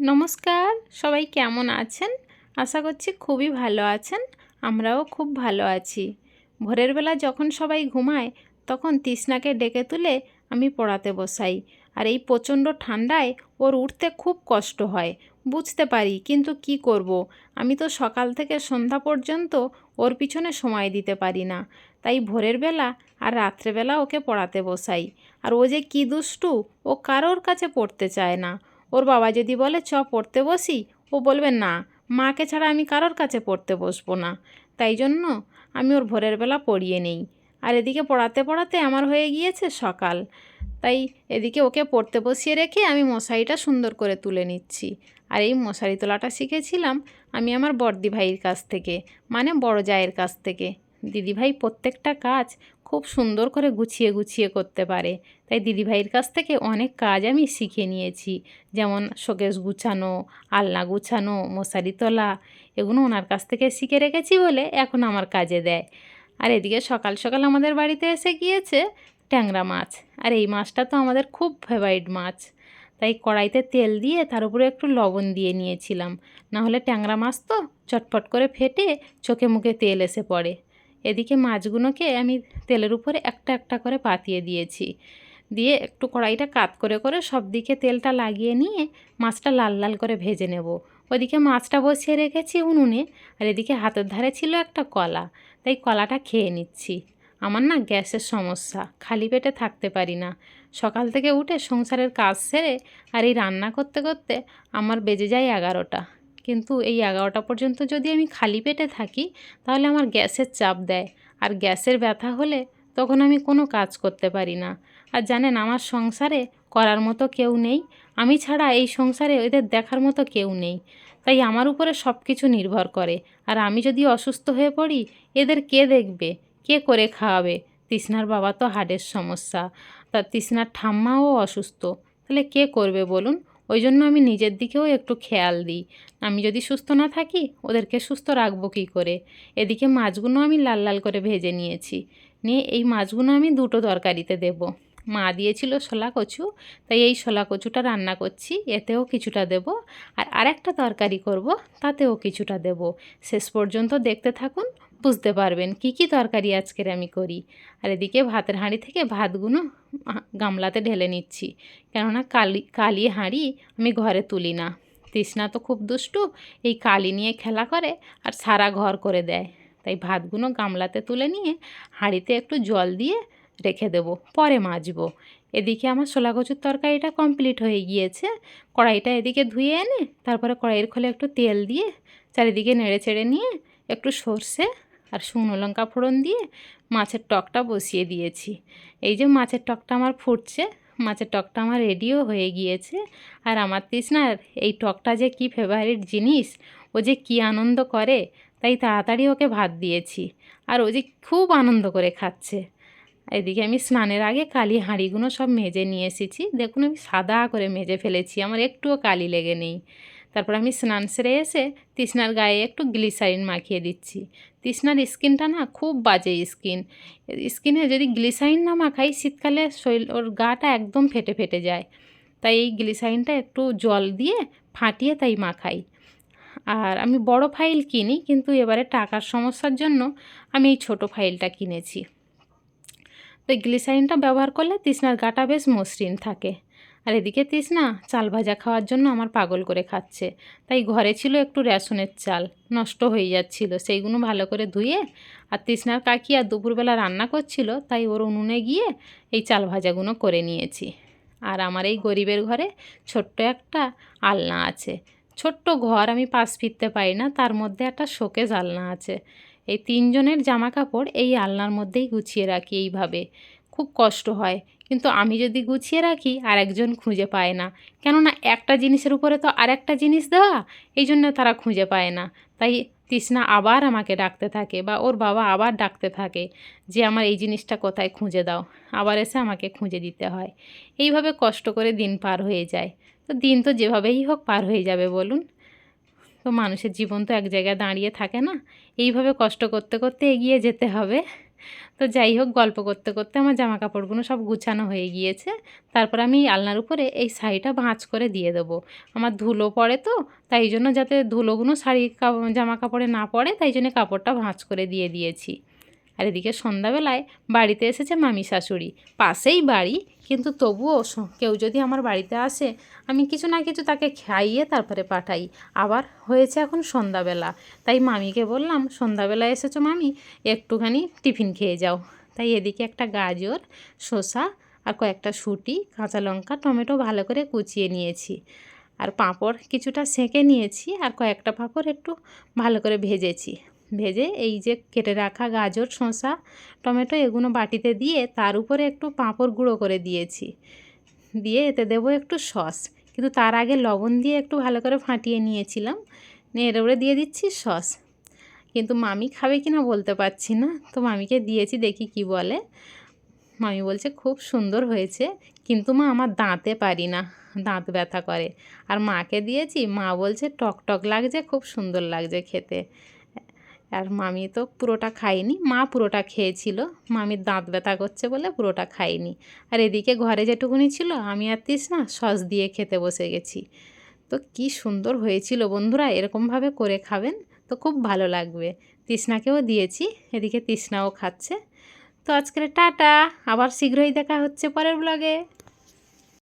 নমস্কার, সবাই কেমন আছেন? আশা করছি খুবই ভালো আছেন, আমরাও খুব ভালো আছি। ভোরের বেলা যখন সবাই ঘুমায়, তখন তৃষ্ণাকে ডেকে তুলে আমি পড়াতে বসাই। আর এই প্রচণ্ড ঠান্ডায় ওর উঠতে খুব কষ্ট হয়, বুঝতে পারি, কিন্তু কি করব। আমি তো সকাল থেকে সন্ধ্যা পর্যন্ত ওর পিছনে সময় দিতে পারি না। তাই ভোরের বেলা আর রাত্রেবেলা ওকে পড়াতে বসাই। আর ও যে কী দুষ্টু, ও কারোর কাছে পড়তে চায় না। ওর বাবা যদি বলে, চ, পড়তে বসি? ও বলবে, না, মাকে ছাড়া আমি কারোর কাছে পড়তে বসবো না। তাই জন্য আমি ওর ভোরের বেলা পড়িয়ে নেই। আর এদিকে পড়াতে পড়াতে আমার হয়ে গিয়েছে সকাল। তাই এদিকে ওকে পড়তে বসিয়ে রেখে আমি মশারিটা সুন্দর করে তুলে নিচ্ছি। আর এই মশারি তোলাটা শিখেছিলাম আমি আমার বড়দি ভাইয়ের কাছ থেকে মানে বড় জায়ের কাছ থেকে। দিদিভাই, প্রত্যেকটা কাজ খুব সুন্দর করে গুছিয়ে গুছিয়ে করতে পারে। তাই দিদিভাইয়ের কাছ থেকে অনেক কাজ আমি শিখে নিয়েছি। যেমন শোকেশ গুছানো, আলনা গুছানো, মশারি তোলা, এগুলো ওনার কাছ থেকে শিখে রেখেছি বলে এখন আমার কাজে দেয়। আর এদিকে সকাল সকাল আমাদের বাড়িতে এসে গিয়েছে ট্যাংরা মাছ। আর এই মাছটা তো আমাদের খুব ফেভারিট মাছ। তাই কড়াইতে তেল দিয়ে তার উপরে একটু লবণ দিয়ে নিয়েছিলাম। না হলে ট্যাংরা মাছ তো চটপট করে ফেটে চোখে মুখে তেল এসে পড়ে। এদিকে মাছগুলোকে আমি তেলের উপরে একটা একটা করে পাতিয়ে দিয়েছি। দিয়ে একটু কড়াইটা কাত করে করে সব দিকে তেলটা লাগিয়ে নিয়ে মাছটা লাল লাল করে ভেজে নেব। ওদিকে মাছটা বসিয়ে রেখেছি উনুনে, আর এদিকে হাতের ধারে ছিল একটা কলা। তাই কলাটা খেয়ে নিচ্ছি। আমার না গ্যাসের সমস্যা, খালি পেটে থাকতে পারি না। সকাল থেকে উঠে সংসারের কাজ সেরে আর এই রান্না করতে করতে আমার বেজে যায় এগারোটা। কিন্তু এই এগারোটা পর্যন্ত যদি আমি খালি পেটে থাকি, তাহলে আমার গ্যাসের চাপ দেয়। আর গ্যাসের ব্যথা হলে তখন আমি কোনো কাজ করতে পারি না। আর জানেন, আমার সংসারে করার মতো কেউ নেই। আমি ছাড়া এই সংসারে এদের দেখার মতো কেউ নেই। তাই আমার উপরে সব কিছু নির্ভর করে। আর আমি যদি অসুস্থ হয়ে পড়ি, এদের কে দেখবে? কে করে খাওয়াবে? তৃষ্ণার বাবা তো হার্টের সমস্যা। তা তৃষ্ণার ঠাম্মাও অসুস্থ। তাহলে কে করবে বলুন? ওই জন্য আমি নিজের দিকেও একটু খেয়াল দিই। আমি যদি সুস্থ না থাকি, ওদেরকে সুস্থ রাখব কী করে? এদিকে মাছগুলো আমি লাল লাল করে ভেজে নিয়েছি। নিয়ে এই মাছগুলো আমি দুটো তরকারিতে দেব। মা দিয়েছিল শোলা কচু, তাই এই শোলা কচুটা রান্না করছি, এতেও কিছুটা দেব। আর আরেকটা তরকারি করব, তাতেও কিছুটা দেব। শেষ পর্যন্ত দেখতে থাকুন বুঝতে পারবেন কি কি তরকারি আজকের আমি করি। আর এদিকে ভাতের হাঁড়ি থেকে ভাতগুলো গামলাতে ঢেলে নিচ্ছি। কেননা কালি কালি হাঁড়ি আমি ঘরে তুলি না। তৃষ্ণা তো খুব দুষ্টু, এই কালি নিয়ে খেলা করে আর সারা ঘর করে দেয়। তাই ভাতগুলো গামলাতে তুলে নিয়ে হাঁড়িতে একটু জল দিয়ে রেখে দেব, পরে মাজবো। এদিকে আমার ছোলা কচুর তরকারিটা কমপ্লিট হয়ে গিয়েছে। কড়াইটা এদিকে ধুয়ে এনে তারপরে কড়াইয়ের খোলে একটু তেল দিয়ে চারিদিকে নেড়ে চেড়ে নিয়ে একটু সর্ষে আর শুকনো লঙ্কা ফোড়ন দিয়ে মাছের টকটা বসিয়ে দিয়েছি। এই যে মাছের টকটা আমার ফুটছে, মাছের টকটা আমার রেডিও হয়ে গিয়েছে। আর আমার তৃষ্ণার, এই টকটা যে কি ফেভারিট জিনিস, ও যে কি আনন্দ করে, তাই তাড়াতাড়ি ওকে ভাত দিয়েছি। আর ও যে খুব আনন্দ করে খাচ্ছে। এদিকে আমি স্নানের আগে কালি হাঁড়িগুলো সব মেজে নিয়ে এসেছি। দেখুন আমি সাদা করে মেজে ফেলেছি, আমার একটুও কালি লেগে নেই। তারপর আমি স্নান সেরে এসে তৃষ্ণার গায়ে একটু গ্লিসারিন মাখিয়ে দিচ্ছি। তৃষ্ণার স্কিনটা না খুব বাজে স্কিন। স্কিনে যদি গ্লিসারিন না মাখাই, শীতকালে শরীর, ওর গাটা একদম ফেটে ফেটে যায়। তাই এই গ্লিসারিনটা একটু জল দিয়ে ফাটিয়ে তাই মাখাই। আর আমি বড় ফাইল কিনি, কিন্তু এবারে টাকার সমস্যার জন্য আমি এই ছোট ফাইলটা কিনেছি। তো গ্লিসারিনটা ব্যবহার করলে তৃষ্ণার গাটা বেশ মসৃণ থাকে। আর এদিকে তৃষ্ণা চাল ভাজা খাওয়ার জন্য আমার পাগল করে খাচ্ছে। তাই ঘরে ছিল একটু রেশনের চাল, নষ্ট হয়ে যাচ্ছিল। সেইগুলো ভালো করে ধুয়ে আর তৃষ্ণার কাকি আর দুপুরবেলা রান্না করছিল, তাই ওর উনুনে গিয়ে এই চাল ভাজাগুলো করে নিয়েছি। আর আমার এই গরিবের ঘরে ছোট্ট একটা আলনা আছে। ছোট্ট ঘর আমি পাশ ফিরতে পারি না, তার মধ্যে একটা শোকেজ আলনা আছে। এই তিনজনের জামা কাপড় এই আলনার মধ্যেই গুছিয়ে রাখি এইভাবে। খুব কষ্ট হয় কিন্তু আমি যদি গুছিয়ে রাখি, আর একজন খুঁজে পায় না। কেননা একটা জিনিসের উপরে তো আর একটা জিনিস দেওয়া, এই জন্য তারা খুঁজে পায় না। তাই তৃষ্ণা আবার আমাকে ডাকতে থাকে বা ওর বাবা আবার ডাকতে থাকে যে, আমার এই জিনিসটা কোথায়? খুঁজে দাও। আবার এসে আমাকে খুঁজে দিতে হয়। এইভাবে কষ্ট করে দিন পার হয়ে যায়। তো দিন তো যেভাবেই হোক পার হয়ে যাবে বলুন। তো মানুষের জীবন তো এক জায়গায় দাঁড়িয়ে থাকে না। এইভাবে কষ্ট করতে করতে এগিয়ে যেতে হবে। তো যাই হোক, গল্প করতে করতে আমার জামা কাপড়গুলো সব গুছানো হয়ে গিয়েছে। তারপর আমি আলনার উপরে এই শাড়িটা ভাঁজ করে দিয়ে দেবো। আমার ধুলো পড়ে তো, তাই জন্য যাতে ধুলোগুলো শাড়ি জামা কাপড়ে না পড়ে, তাই জন্য কাপড়টা ভাঁজ করে দিয়ে দিয়েছি। আর এদিকে সন্ধ্যাবেলায় বাড়িতে এসেছে মামি শাশুড়ি। পাশেই বাড়ি, কিন্তু তবুও কেউ যদি আমার বাড়িতে আসে, আমি কিছু না কিছু তাকে খাইয়ে তারপরে পাঠাই। আবার হয়েছে এখন সন্ধ্যাবেলা। তাই মামিকে বললাম সন্ধ্যাবেলা এসেছ মামি, একটুখানি টিফিন খেয়ে যাও। তাই এদিকে একটা গাজর, শসা আর কয়েকটা শুঁটি, কাঁচা লঙ্কা, টমেটো ভালো করে কুচিয়ে নিয়েছি। আর পাঁপড় কিছুটা সেঁকে নিয়েছি আর কয়েকটা পাঁপড় একটু ভালো করে ভেজেছি। ভেজে এই যে কেটে রাখা গাজর, শসা, টমেটো এগুলো বাটিতে দিয়ে তার উপরে একটু পাঁপড় গুঁড়ো করে দিয়েছি। দিয়ে এতে দেবো একটু সস। কিন্তু তার আগে লবণ দিয়ে একটু ভালো করে ফাটিয়ে নিয়েছিলাম। নিয়ে এর উপরে দিয়ে দিচ্ছি সস। কিন্তু মামি খাবে কি না বলতে পারছি না। তো মামিকে দিয়েছি, দেখি কি বলে। মামি বলছে, খুব সুন্দর হয়েছে। কিন্তু মা, আমার দাঁতে পারি না। দাঁত ব্যথা করে। আর মাকে দিয়েছি, মা বলছে টক টক লাগছে, খুব সুন্দর লাগছে খেতে। আর মামি তো পুরোটা খায়নি, মা পুরোটা খেয়েছিল, মামির দাঁত ব্যথা করছে বলে পুরোটা খায়নি। আর এদিকে ঘরে যেটুকুনি ছিল, আমি আর তৃষ্ণা সস দিয়ে খেতে বসে গেছি। তো কি সুন্দর হয়েছিল বন্ধুরা এরকমভাবে করে খাবেন তো খুব ভালো লাগবে। তৃষ্ণাকেও দিয়েছি, এদিকে তৃষ্ণাও খাচ্ছে। তো আজকের টাটা, আবার শীঘ্রই দেখা হচ্ছে পরের ব্লগে